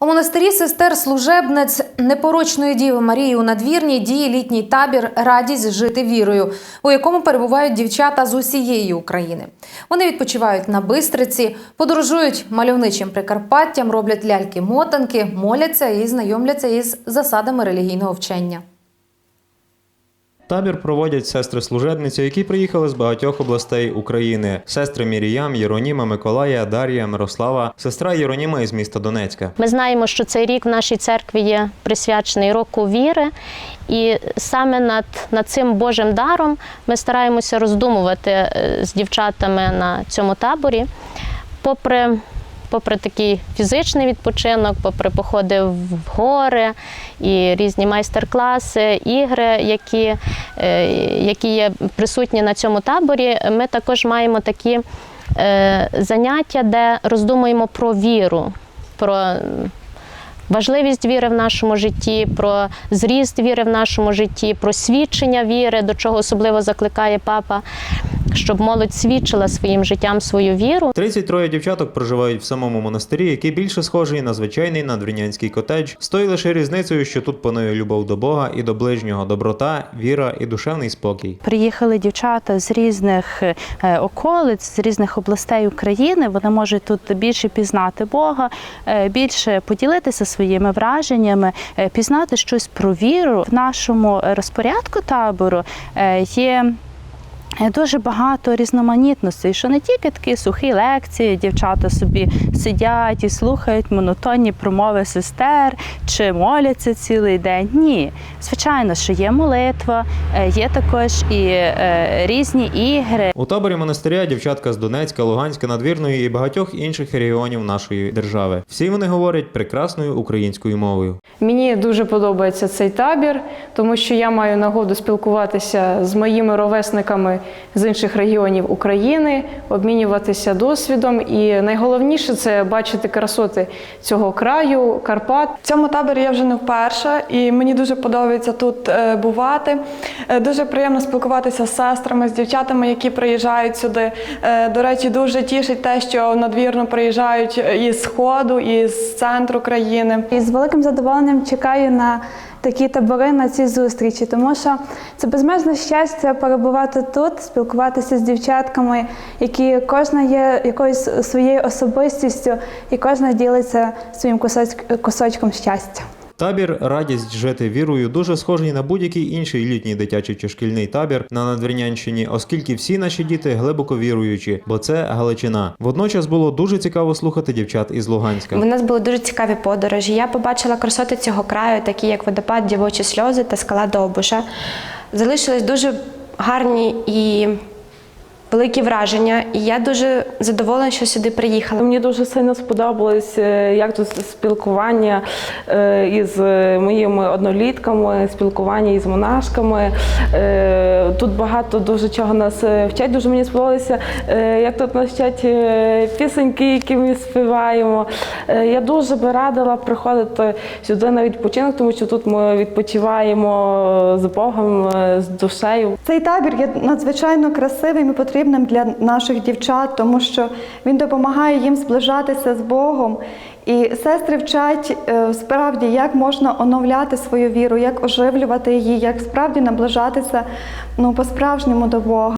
У монастирі сестер служебниць непорочної діви Марії у надвірній діє літній табір Радість жити вірою, у якому перебувають дівчата з усієї України. Вони відпочивають на бистриці, подорожують мальовничим Прикарпаттям, роблять ляльки-мотанки, моляться і знайомляться із засадами релігійного вчення. Табір проводять сестри служебниці, які приїхали з багатьох областей України: сестри Міріям, Єроніма, Миколая, Дар'я, Мирослава, сестра Єроніма із міста Донецька. Ми знаємо, що цей рік в нашій церкві є присвячений року віри, і саме над, над цим Божим даром ми стараємося роздумувати е, з дівчатами на цьому таборі. Попри, попри такий фізичний відпочинок, попри походи в гори і різні майстер-класи, ігри, які, е, які є присутні на цьому таборі, ми також маємо такі е, заняття, де роздумуємо про віру, про важливість віри в нашому житті, про зріст віри в нашому житті, про свідчення віри, до чого особливо закликає папа, щоб молодь свідчила своїм життям свою віру. 33 дівчаток проживають в самому монастирі, який більше схожий на звичайний надвірнянський котедж, з тою лише різницею, що тут панує любов до Бога і до ближнього, доброта, віра і душевний спокій. Приїхали дівчата з різних е, околиць, з різних областей України. Вони можуть тут більше пізнати Бога, е, більше поділитися своїми враженнями, е, пізнати щось про віру. В нашому розпорядку табору є. Е, Дуже багато різноманітностей, що не тільки такі сухі лекції, дівчата собі сидять і слухають монотонні промови сестер чи моляться цілий день. Ні, звичайно, що є молитва, е, є також і е, різні ігри. У таборі монастиря дівчатка з Донецька, Луганська, Надвірної і багатьох інших регіонів нашої держави. Всі вони говорять прекрасною українською мовою. Мені дуже подобається цей табір, тому що я маю нагоду спілкуватися з моїми ровесниками з інших регіонів України, обмінюватися досвідом. І найголовніше це бачити красоти цього краю, Карпат. В цьому таборі я вже не вперше, і мені дуже подобається тут е, бувати. Е, Дуже приємно спілкуватися з сестрами, з дівчатами, які приїжджають сюди. Е, До речі, дуже тішить те, що надвірно приїжджають із сходу, і з центру країни. І з великим задоволенням чекаю на такі табори, на ці зустрічі, тому що це безмежне щастя перебувати тут, спілкуватися з дівчатками, які кожна є якоюсь своєю особистістю, і кожна ділиться своїм кусочком щастя. Табір Радість жити вірою дуже схожий на будь-який інший літній дитячий чи шкільний табір на Надвірнянщині, оскільки всі наші діти глибоко віруючі, бо це Галичина. Водночас було дуже цікаво слухати дівчат із Луганська. У нас були дуже цікаві подорожі. Я побачила красоти цього краю, такі як водопад, дівочі сльози та скала Довбуша. Залишились дуже гарні і великі враження. І я дуже задоволена, що сюди приїхала. Мені дуже сильно сподобалось, е, як тут спілкування е, із моїми однолітками, спілкування із монашками. Е, Тут багато дуже чого нас вчать. Дуже мені сподобалося, як тут нас вчать пісеньки, які ми співаємо. Я дуже би радила приходити сюди на відпочинок, тому що тут ми відпочиваємо з Богом, з душею. Цей табір є надзвичайно красивим і потрібним для наших дівчат, тому що він допомагає їм зближатися з Богом. І сестри вчать е, справді, як можна оновляти свою віру, як оживлювати її, як справді наближатися ну, по-справжньому до Бога.